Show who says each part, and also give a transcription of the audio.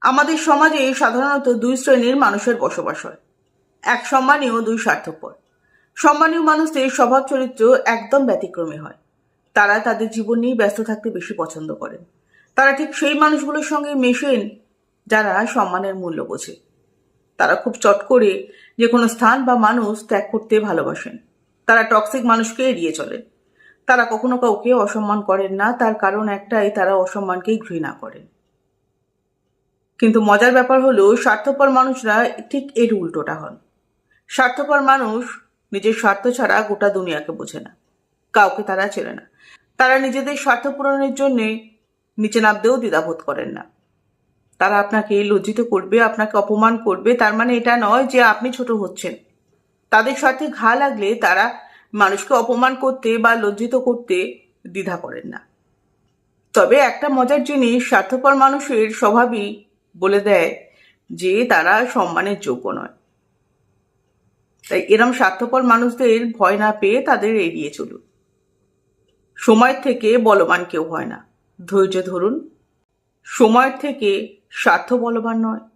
Speaker 1: আমাদের সমাজে সাধারণত দুই শ্রেণির মানুষের বসবাস হয়। এক সম্মানীয়, দুই স্বার্থপর। সম্মানীয় মানুষদের স্বভাব চরিত্র একদম ব্যতিক্রমী হয়। তারা তাদের জীবন নিয়ে ব্যস্ত থাকতে বেশি পছন্দ করেন। তারা ঠিক সেই মানুষগুলোর সঙ্গে মেশেন যারা সম্মানের মূল্য বোঝে। তারা খুব চট করে যে কোনো স্থান বা মানুষ ত্যাগ করতে ভালোবাসেন। তারা টক্সিক মানুষকে এড়িয়ে চলেন। তারা কখনো কাউকে অসম্মান করেন না, তার কারণ একটাই, তারা অসম্মানকেই ঘৃণা করেন। কিন্তু মজার ব্যাপার হলো, স্বার্থপর মানুষরা ঠিক এর উল্টোটা হন। স্বার্থপর মানুষ নিজের স্বার্থ ছাড়া গোটা দুনিয়াকে বোঝে না। কাউকে তারা চেনে না। তারা নিজেদের স্বার্থ পূরণের জন্যে নিচে নামতেও দ্বিধাবোধ করেন না। তারা আপনাকে লজ্জিত করবে, আপনাকে অপমান করবে, তার মানে এটা নয় যে আপনি ছোট হচ্ছেন। তাদের স্বার্থে ঘা লাগলে তারা মানুষকে অপমান করতে বা লজ্জিত করতে দ্বিধা করেন না। তবে একটা মজার জিনিস, স্বার্থপর মানুষের স্বভাবই বলে দেয় যে তারা সম্মানের যোগ্য নয়। তাই এরম স্বার্থপর মানুষদের ভয় না পেয়ে তাদের এড়িয়ে চলুন। সময় থেকে বলবান কেউ হয় না। ধৈর্য ধরুন। সময়ের থেকে স্বার্থ বলবান নয়।